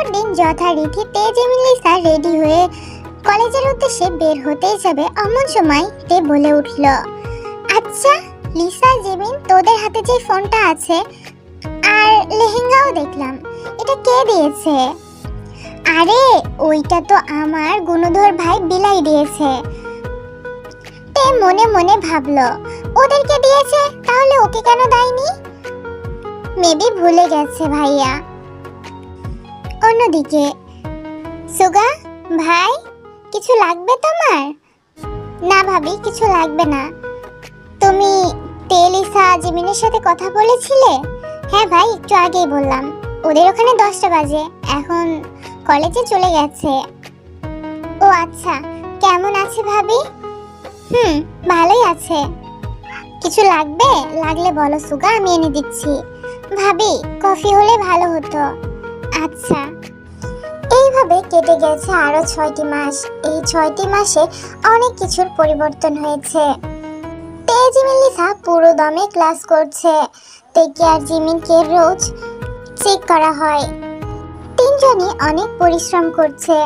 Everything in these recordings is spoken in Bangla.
পরদিন যথারীতি তেজেমি লিসা রেডি হয়ে কলেজের উদ্দেশ্যে বের হতেই যাবে এমন সময় তে বলে উঠল আচ্ছা লিসা, জেমিন, তোদের হাতে যে ফোনটা আছে আর লেহেঙ্গাও দেখলাম, এটা কে দিয়েছে? আরে, ওইটা তো আমার গুণধর ভাই বিলাই দিয়েছে। তে মনে মনে ভাবলো, ওদেরকে দিয়েছে, তাহলে ওকে কেন দেয়নি? মেবি ভুলে গেছে ভাইয়া। অন্যদিকে। সুগা, ভাই, কিছু লাগবে তোমার? না ভাবি, কিছু লাগবে না। তুমি তেলিসা, জিমিনের সাথে কথা বলেছিলে? হ্যাঁ ভাই, একটু আগেই বললাম। ওদের ওখানে দশটা বাজে, এখন কলেজে চলে গেছে। ও আচ্ছা কেমন আছে ভাবি? হুম, ভালোই আছে। কিছু লাগবে? লাগলে বলো সুগা, আমি এনে দিচ্ছি। ভাবি, কফি হলে ভালো হতো। আচ্ছা। এইভাবে কেটে গেছে আরও ছয়টি মাস। এই ছয়টি মাসে অনেক কিছুর পরিবর্তন হয়েছে। তেজিমিন লিসা পুরো দমে ক্লাস করছে। তেকে আর জিমিনকে রোজ চেক করা হয়। তিনজনই অনেক পরিশ্রম করছে।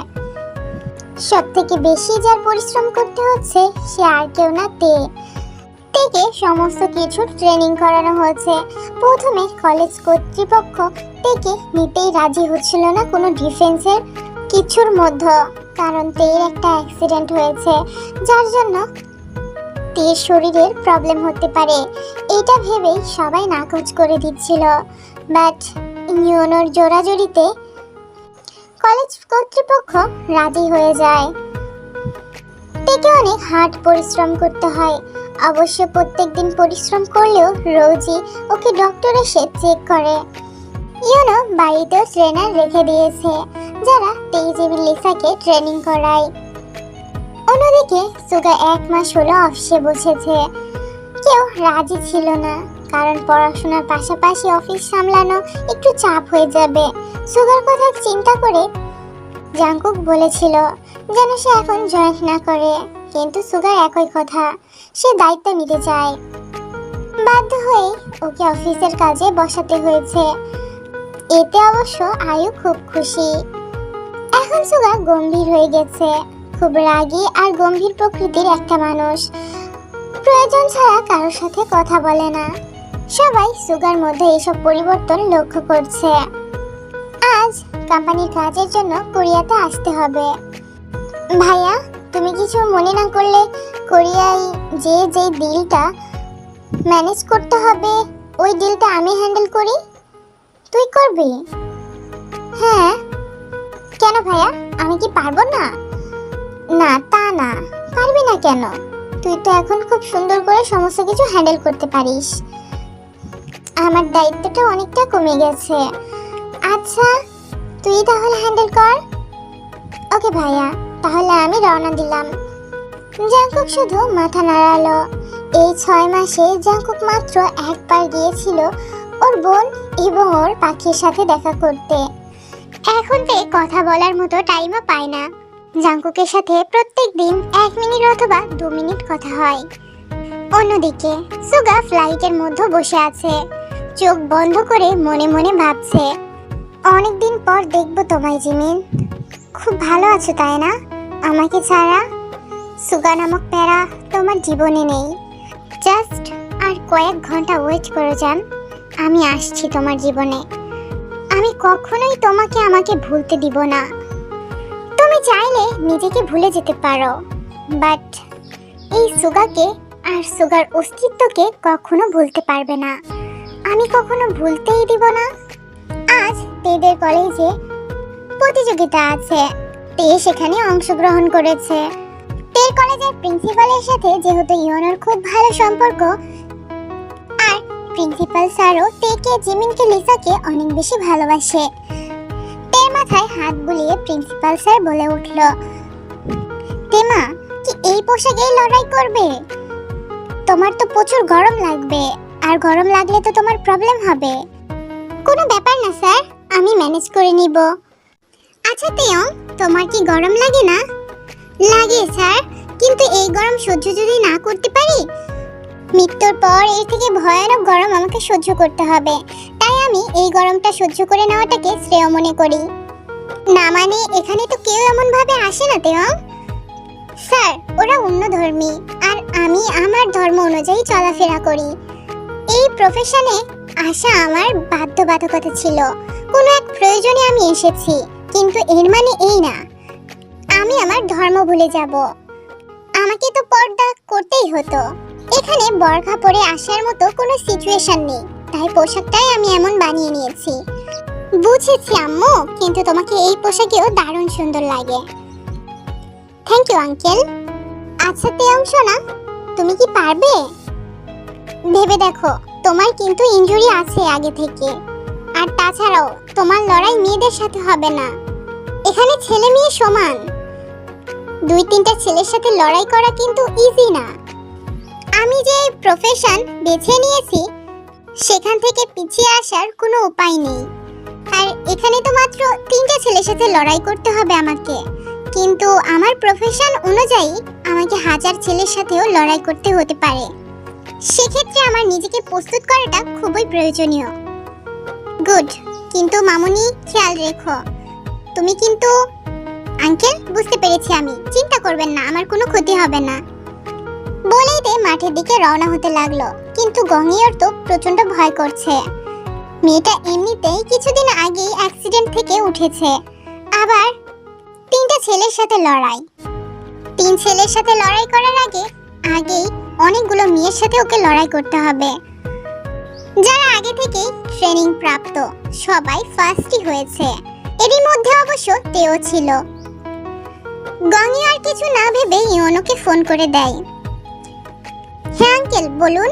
সব থেকে বেশি যার পরিশ্রম করতে হচ্ছে, সে আর কেউ না তে। থেকে সমস্ত কিছু ট্রেনিং করানো হয়েছে। প্রথমে কলেজ কর্তৃপক্ষ থেকে নিতেই রাজি হচ্ছিল না কোনো ডিফেন্সের কিছুর মধ্যে, কারণ তের একটা অ্যাক্সিডেন্ট হয়েছে, যার জন্য তের শরীরের প্রবলেম হতে পারে। এটা ভেবেই সবাই নাকচ করে দিচ্ছিল। বাট ইউনোর জোরাজোরিতে কলেজ কর্তৃপক্ষ রাজি হয়ে যায়। থেকে অনেক হার্ড পরিশ্রম করতে হয়। অবশ্য প্রত্যেকদিন পরিশ্রম করলেও রোজই ওকে ডক্টর এসে চেক করে। ইউনো বাড়িতেও ট্রেনার রেখে দিয়েছে, যারা তেইজিবি লিসাকে ট্রেনিং করায়। অন্যদিকে সুগা এক মাস হলো অফিসে বসেছে। কেউ রাজি ছিল না, কারণ পড়াশোনার পাশাপাশি অফিস সামলানো একটু চাপ হয়ে যাবে। সুগার কথা চিন্তা করে জাঙ্কুক বলেছিল, যেন সে এখন জয়েন্ট না করে, কিন্তু সুগার একই কথা। সে দায়িত্ব নিতে চায়। বাধ্য হয়ে ওকে অফিসের কাজে বসাতে হয়েছে। এতে অবশ্য আয়ু খুব খুশি। এখন সুগা গম্ভীর হয়ে গেছে। খুব রাগী আর গম্ভীর প্রকৃতির একটা মানুষ। প্রয়োজন ছাড়া কারোর সাথে কথা বলে না। সবাই সুগার মধ্যে এসব পরিবর্তন লক্ষ্য করছে। আজ কোম্পানির কাজের জন্য কোরিয়াতে আসতে হবে। ভাইয়া, তুমি কিছু মনে না করলে কোরিয়ায় যে যে ডিলটা ম্যানেজ করতে হবে, ওই ডিলটা আমি হ্যান্ডেল করি? তুই করবি? হ্যাঁ। কেন ভাইয়া? আমি কি পারব না? না, তা না। পারবি না কেন? তুই তো এখন খুব সুন্দর করে সমস্ত কিছু হ্যান্ডেল করতে পারিস। আমার দায়িত্বটা অনেকটা কমে গেছে। আচ্ছা তুই তাহলে হ্যান্ডেল কর। ওকে ভাইয়া, তাহলে আমি রওনা দিলাম। জাঙ্কুক শুধু মাথা নাড়ালো। এই ছয় মাসে জাঙ্কুক মাত্র একবার গিয়েছিল ওর বোন এবং ওর পাখির সাথে দেখা করতে। এখন তো কথা বলার মতো টাইমও পায় না। জাঙ্কুকের সাথে প্রত্যেক দিন এক মিনিট অথবা দু মিনিট কথা হয়। অন্যদিকে সুগা ফ্লাইটের মধ্যে বসে আছে। চোখ বন্ধ করে মনে মনে ভাবছে, অনেকদিন পর দেখব তোমায় জিমিন। খুব ভালো আছো, তাই না? আমাকে ছাড়া সুগা নামক প্যারা তোমার জীবনে নেই। জাস্ট আর কয়েক ঘণ্টা ওয়েট করে যান আমি আসছি তোমার জীবনে। আমি কখনোই তোমাকে আমাকে ভুলতে দিব না। তুমি চাইলে নিজেকে ভুলে যেতে পারো। বাট এই সুগাকে আর সুগার অস্তিত্বকে কখনো ভুলতে পারবে না। আমি কখনো ভুলতেই দিব না। আজ তেদের কলেজে প্রতিযোগিতা আছে। তে সেখানে অংশগ্রহণ করেছে। তের কলেজের প্রিন্সিপালের সাথে যেহেতু ইয়নার খুব ভালো সম্পর্ক, আর প্রিন্সিপাল স্যারও তেকে জিমিনকে লিসাকে অনেক বেশি ভালোবাসে। তের মাথায় হাত বুলিয়ে প্রিন্সিপাল স্যার বলে উঠল, তেমা, কি এই পোশাকেই লড়াই করবে? তোমার তো প্রচুর গরম লাগবে, আর গরম লাগলে তো তোমার প্রবলেম হবে। কোনো ব্যাপার না স্যার, আমি ম্যানেজ করে নিব। আচ্ছা তেয়ং, তোমার কি গরম লাগে না? লাগে, স্যার। কিন্তু এই গরম সহ্য যদি না করতে পারি, মৃত্যুর পর এর থেকে ভয়ানক গরম আমাকে সহ্য করতে হবে। তাই আমি এই গরমটা সহ্য করে নেওয়াটাকে শ্রেয় মনে করি। না মানে এখানে তো কেউ এমন ভাবে আসে না, তেয়ং। স্যার, ওরা অন্য ধর্মী, আর আমি আমার ধর্ম অনুযায়ী চলাফেরা করি। এই প্রফেশনে আসা আমার বাধ্যবাধকতা ছিল। কোনো এক প্রয়োজনে আমি এসেছি, কিন্তু এর মানে এই না। আমি আমার ধর্ম ভুলে যাব। আমাকে তো পর্দা করতেই হতো। এখানে বরখা পরে আসার মতো কোনো সিচুয়েশন নেই। তাই পোশাকটাই আমি এমন বানিয়ে নিয়েছি। বুঝেছি আম্মু, কিন্তু তোমাকে এই পোশাকেও দারুণ সুন্দর লাগে। থ্যাংক ইউ আঙ্কেল আচ্ছা তেয়ং সোনা তুমি কি পারবে? ভেবে দেখো, তোমার কিন্তু ইনজুরি আছে আগে থেকে। আর তাছাড়াও, তোমার লড়াই মেয়েদের সাথে হবে না। এখানে ছেলে মেয়ে সমান। দুই তিনটা ছেলের সাথে লড়াই করা কিন্তু ইজি না। আমি যে প্রফেশন বেছে নিয়েছি, সেখান থেকে পিছিয়ে আসার কোনো উপায় নেই। আর এখানে তো মাত্র তিনটা ছেলের সাথে লড়াই করতে হবে আমাকে। কিন্তু আমার প্রফেশন অনুযায়ী আমাকে হাজার ছেলের সাথেও লড়াই করতে হতে পারে। সেক্ষেত্রে আমার নিজেকে প্রস্তুত করাটা খুবই প্রয়োজনীয়। গুড কিন্তু মামুনি, খেয়াল রেখো। তুমি কিন্তু আঙ্কেল বুঝতে পেরেছি আমি। চিন্তা করবেন না, আমার কোনো ক্ষতি হবে না। বলেই দে মাঠের দিকে রওনা হতে লাগল। কিন্তু গঙ্গিয়র তো প্রচণ্ড ভয় করছে। মেয়েটা এমনিতেই কিছুদিন আগেই অ্যাক্সিডেন্ট থেকে উঠেছে। আবার তিনটা ছেলের সাথে লড়াই। তিন ছেলের সাথে লড়াই করার আগে, আগেই অনেকগুলো মেয়ের সাথে ওকে লড়াই করতে হবে। যারা আগে থেকেই ট্রেনিং প্রাপ্ত, সবাই ফার্স্টই হয়েছে। এরই মধ্যে অবশ্য তেও ছিল। গঙ্গি আর কিছু না ভেবে ইওনোকে ফোন করে দেয়। হ্যাঁ আঙ্কেল, বলুন।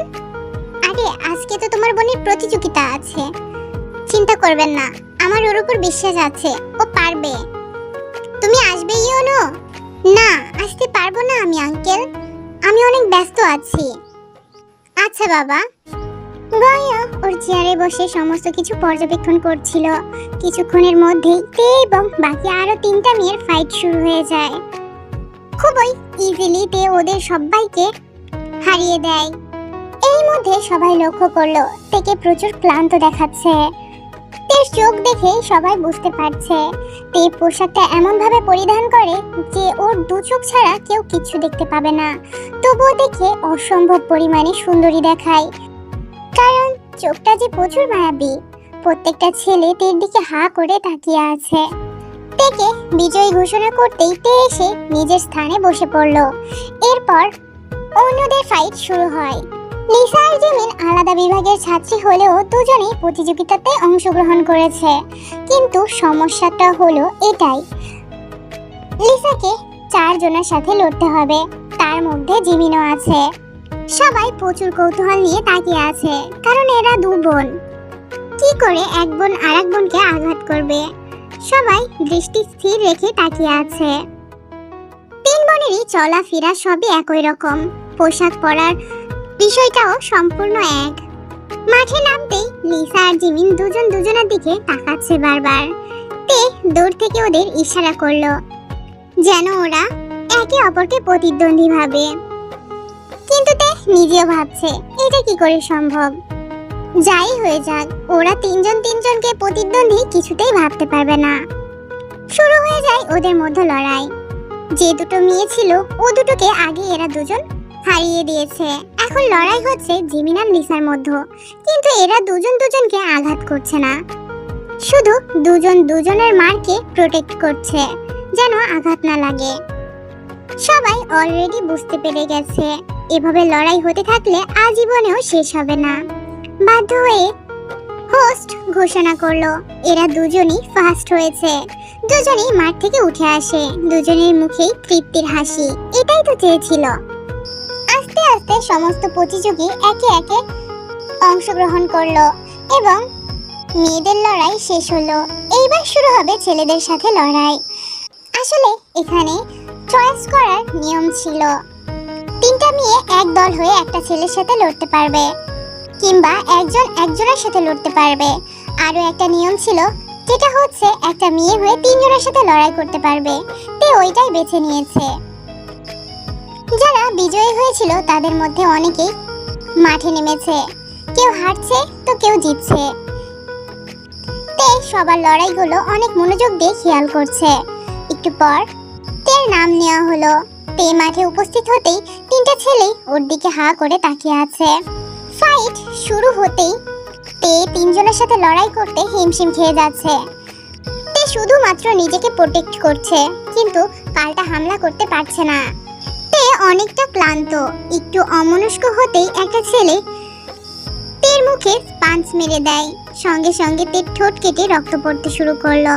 আরে, আজকে তো তোমার বোনের প্রতিযোগিতা আছে। চিন্তা করবেন না, আমার ওর উপর বিশ্বাস আছে, ও পারবে। তুমি আসবে ইওনো না, আসতে পারব না আমি, আঙ্কেল। আমি অনেক ব্যস্ত আছি। আচ্ছা বাবা। গায়া ওর চেয়ারে বসে সমস্ত কিছু পর্যবেক্ষণ করছিল। কিছুক্ষণের মধ্যেই তে এবং বাকি আরও তিনটা মেয়ের ফাইট শুরু হয়ে যায়। খুবই ইজিলি তে ওদের সবাইকে হারিয়ে দেয়। এই মধ্যে সবাই লক্ষ্য করল, তেকে প্রচুর ক্লান্ত দেখাচ্ছে। তের চোখ দেখে সবাই বুঝতে পারছে, তে পোশাকটা এমন ভাবে পরিধান করে যে ওর দু চোখ ছাড়া কেউ কিছু দেখতে পাবে না। তবুও দেখে অসম্ভব পরিমাণে সুন্দরী দেখায়। কারণ চোখটা যে প্রচুর মায়াবী। প্রত্যেকটা ছেলে তের দিকে হা করে তাকিয়ে আছে। তেকে বিজয়ী ঘোষণা করতেই তে এসে নিজের স্থানে বসে পড়ল। এরপর অন্যদের ফাইট শুরু হয়। লিসা আর জিমিন আলাদা বিভাগের ছাত্রী হলেও দুজনেই প্রতিযোগিতাতে অংশগ্রহণ করেছে। কিন্তু সমস্যাটা হলো এটাই। লিসাকে চারজনের সাথে লড়তে হবে। তার মধ্যে জিমিনও আছে। সবাই প্রচুর কৌতূহল নিয়ে তাকিয়ে আছে, কারণ এরা দু বোন। কি করে এক বোন আর এক বোনকে আঘাত করবে? সবাই দৃষ্টি স্থির রেখে তাকিয়ে আছে। তিন বোনেরই চলাফেরা সবই একই রকম, পোশাক পরার বিষয়টাও সম্পূর্ণ এক। মাঠে নামতেই লিসা আর জিমিন দুজন দুজনের দিকে তাকাচ্ছে বারবার। তে দূর থেকে ওদের ইশারা করল, যেন ওরা একে অপরকে প্রতিদ্বন্দ্বী ভাবে। নিজেও ভাবছে, এটা কি করে সম্ভব? যাই হয়ে যাক, ওরা তিনজন তিনজনকে প্রতিদ্বন্দ্বী কিছুতেই ভাবতে পারবে না। শুরু হয়ে যায় ওদের মধ্যে লড়াই। যে দুটো মেয়ে ছিল, ও দুটোকে আগে এরা দুজন হারিয়ে দিয়েছে। এখন লড়াই হচ্ছে জিমিন আর লিসার মধ্যে। কিন্তু এরা দুজন দুজনকে আঘাত করছে না। শুধু দুজন দুজনের মারকে প্রোটেক্ট করছে, যেন আঘাত না লাগে। সবাই অলরেডি বুঝতে পেরে গেছে। এভাবে লড়াই হতে থাকলে আজীবনেও শেষ হবে না। বাধ্য হয়ে হোস্ট ঘোষণা করল, এরা দুজনই ফার্স্ট হয়েছে। দুজনেই মাঠ থেকে উঠে আসে, দুজনের মুখেই তৃপ্তির হাসি, এটাই তো চেয়েছিল। আস্তে আস্তে সমস্ত প্রতিযোগী একে একে অংশগ্রহণ করল এবং মেয়েদের লড়াই শেষ হলো। এইবার শুরু হবে ছেলেদের সাথে লড়াই। আসলে এখানে চয়েস করার নিয়ম ছিল। তিনটা মেয়ে এক দল হয়ে একটা ছেলের সাথে লড়তে পারবে, কিংবা একজন একজনের সাথে লড়তে পারবে। আরও একটা নিয়ম ছিল, যেটা হচ্ছে একটা মেয়ে হয়ে তিনজনের সাথে লড়াই করতে পারবে। তে ওইটাই বেছে নিয়েছে। যারা বিজয়ী হয়েছিল, তাদের মধ্যে অনেকেই মাঠে নেমেছে। কেউ হারছে, তো কেউ জিতছে। তে সবার লড়াইগুলো অনেক মনোযোগ দিয়ে খেয়াল করছে। একটু পর তের নাম নেওয়া হলো। তে মাঠে উপস্থিত হতেই তিনটা ছেলে ওর দিকে হা করে তাকিয়ে আছে। ফাইট শুরু হতেই তে তিনজনের সাথে লড়াই করতে হিমশিম খেয়ে যাচ্ছে। তে শুধুমাত্র নিজেকে প্রোটেক্ট করছে, কিন্তু পাল্টা হামলা করতে পারছে না। তে অনেকটা ক্লান্ত, একটু অমনস্ক হতেই একটা ছেলে তের মুখে পাঞ্চ মেরে দেয়। সঙ্গে সঙ্গে তের ঠোঁট কেটে রক্ত পড়তে শুরু করল।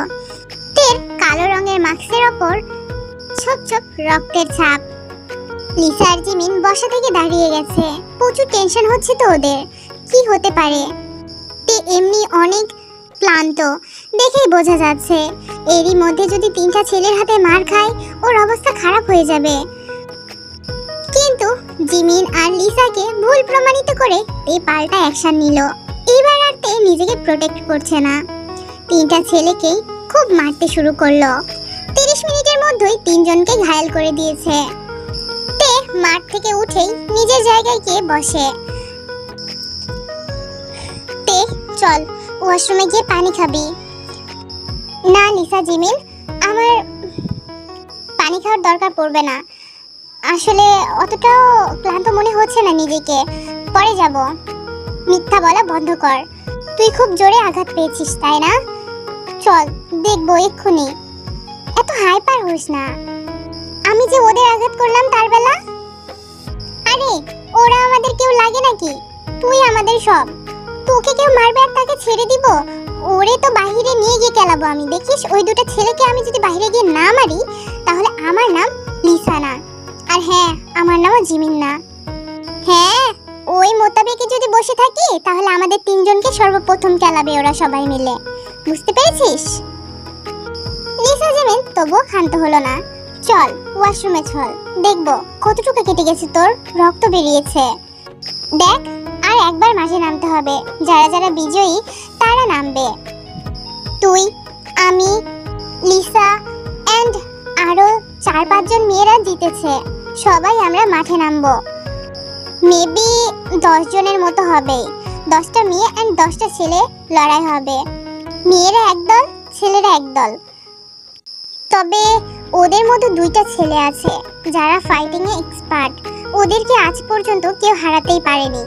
তের কালো রঙের মাস্কের ওপর ছোপ ছোপ রক্তের ছাপ। লিসা আর জিমিন বসা থেকে দাঁড়িয়ে গেছে। প্রচুর টেনশন হচ্ছে তো ওদের। কি হতে পারে? তে এমনি অনেক ক্লান্ত। দেখেই বোঝা যাচ্ছে, এরই মধ্যে যদি তিনটা ছেলের হাতে মার খায়, ওর অবস্থা খারাপ হয়ে যাবে। কিন্তু জিমিন আর লিসাকে ভুল প্রমাণিত করে তে পাল্টা অ্যাকশন নিল। এবার আর তে নিজেকে প্রোটেক্ট করছে না। তিনটা ছেলেকেই খুব মারতে শুরু করল। মিনিটের মধ্যেই তিনজনকে ঘায়াল করে দিয়েছে। তে মাঠ থেকে উঠেই নিজের জায়গায় গিয়ে বসে। তে, চল, ওয়াশরুমে গিয়ে পানি খাবি। না লিসা জিমিন আমার পানি খাওয়ার দরকার পড়বে না। আসলে অতটাও ক্লান্ত মনে হচ্ছে না নিজেকে। পরে যাব। মিথ্যা বলা বন্ধ কর। তুই খুব জোরে আঘাত পেয়েছিস, তাই না? চল, দেখব এক্ষুনি। হাইপার হোস না। আমি যে ওদের আঘাত করলাম তার বেলা? আরে, ওরা আমাদের কেউ লাগে নাকি? তুই আমাদের সব। তোকে কেউ মারবে আর তাকে ছেড়ে দিব? ওরে তো বাইরে নিয়ে গিয়ে খেলাবো আমি। দেখিস, ওই দুটো ছেলেকে আমি যদি বাইরে গিয়ে না মারি, তাহলে আমার নাম লিসা না আর হ্যাঁ আমার নামও জিমিন না হ্যাঁ ওই মোতাবেকে যদি বসে থাকি, তাহলে আমাদের তিনজনকে সর্বপ্রথম খেলাবে ওরা সবাই মিলে। বুঝতে পেরেছিস? জিমিন তবুও ক্ষান্ত হলো না। চল, ওয়াশরুমে চল। দেখব, কতটুকু কেটে গেছে তোর? রক্ত বেরিয়েছে। দেখ, আর একবার মাঝে নামতে হবে। যারা যারা বিজয়ী, তারা নামবে। তুই, আমি, লিসা অ্যান্ড আরও চার পাঁচজন মেয়েরা জিতেছে। সবাই আমরা মাঠে নামবো। মেবি দশ জনের মতো হবে। দশটা মেয়ে অ্যান্ড দশটা ছেলে লড়াই হবে। মেয়েরা একদল, ছেলেরা একদল। তবে ওদের মধ্যে দুইটা ছেলে আছে, যারা ফাইটিং এ এক্সপার্ট ওদেরকে আজ পর্যন্ত কেউ হারাতেই পারেনি।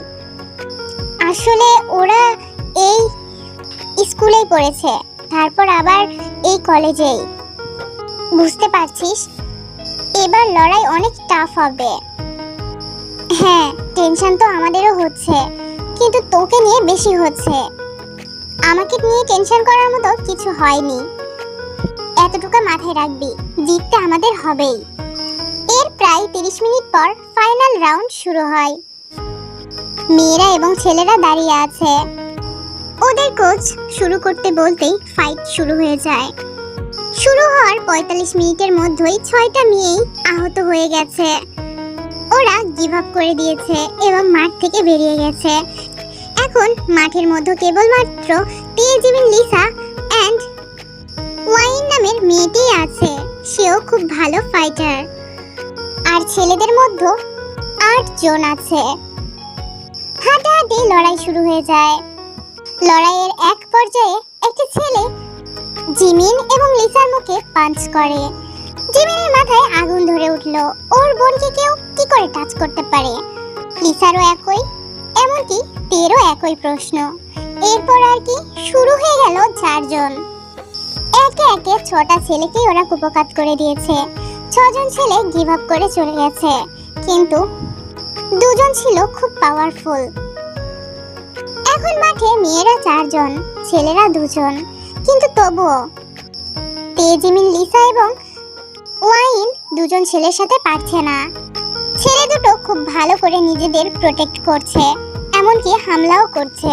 আসলে ওরা এই স্কুলেই পড়েছে, তারপর আবার এই কলেজেই। বুঝতে পারছিস? এবার লড়াই অনেক টাফ হবে। হ্যাঁ টেনশন তো আমাদেরও হচ্ছে, কিন্তু তোকে নিয়ে বেশি হচ্ছে। আমাকে নিয়ে টেনশন করার মতো কিছু হয়নি। এতটুকু মাথায় রাখবি, জিততে আমাদের হবেই। এর প্রায় তিরিশ মিনিট পর ফাইনাল রাউন্ড শুরু হয়। মেয়েরা এবং ছেলেরা দাঁড়িয়ে আছে। ওদের কোচ শুরু করতে বলতেই ফাইট শুরু হয়ে যায়। শুরু হওয়ার পঁয়তাল্লিশ মিনিটের মধ্যেই ছয়টা মেয়েই আহত হয়ে গেছে। ওরা গিভ আপ করে দিয়েছে এবং মাঠ থেকে বেরিয়ে গেছে। এখন মাঠের মধ্যে কেবলমাত্র তেজিবিন লিসা অ্যান্ড মেয়েটি আছে। সেও খুব ভালো ফাইটার আর ছেলেদের মধ্যে আট জন আছে। হাঁটাহাঁটি লড়াই শুরু হয়ে যায়। লড়াইয়ের এক পর্যায়ে একটি ছেলে জিমিন এবং লিসার মুখে পাঞ্চ করে। জিমিনের মাথায় আগুন ধরে উঠল। ওর বোনকে কেউ কি করে টাচ করতে পারে? লিসারও একই, এমনকি তেরও একই প্রশ্ন। এরপর আর কি শুরু হয়ে গেল চারজন। একে ছটা ছেলেকেই ওরা কুপকাত করে দিয়েছে। ছজন ছেলে গিভ আপ করে চলে গেছে। কিন্তু দুজন ছিল খুব পাওয়ারফুল এখন মাঠে মেয়েরা চারজন, ছেলেরা দুজন। কিন্তু তবুও তেজিমিন, লিসা এবং ওয়াইন দুজন ছেলের সাথে পারছে না। ছেলে দুটো খুব ভালো করে নিজেদের প্রোটেক্ট করছে, এমনকি হামলাও করছে।